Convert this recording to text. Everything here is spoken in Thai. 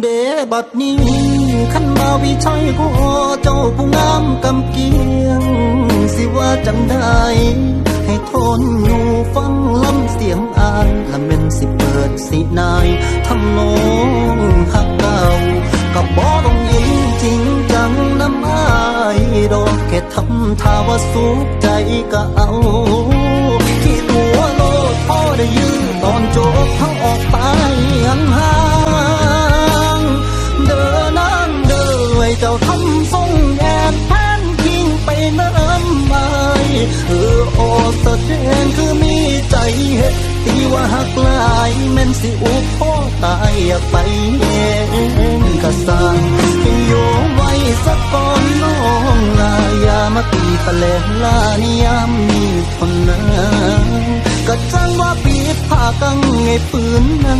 เดบัดนี้ขันมาวิชัยก็เจ้าผู้งามกำเกียง สิว่าจังได้ ให้ทนอยู่ฟังลำเสียงอายละเม็นสิเปิดสินายทำนองหักเก่ากับบ่ต้องยิงจริงจังน้ำอายดอกแค่ทำท่าว่าสุขใจก็เอา ที่ตัวโลดพ่อได้ยืนตอนโจบทั้งออกไปห่างหาาทำทรงแอบแทนทิ้งไปน้ำไม้เออโอแสดงคือมีใจเฮ็ดตีว่าหักลายแม่นสิอุปพ่อตายอยากไปเองก็สร้างให้โยไว้สักก่อนน้องลายามาตีตะแลลานิยามมีคนนะก็จังว่าปีดผ้ากังไงปืนนัง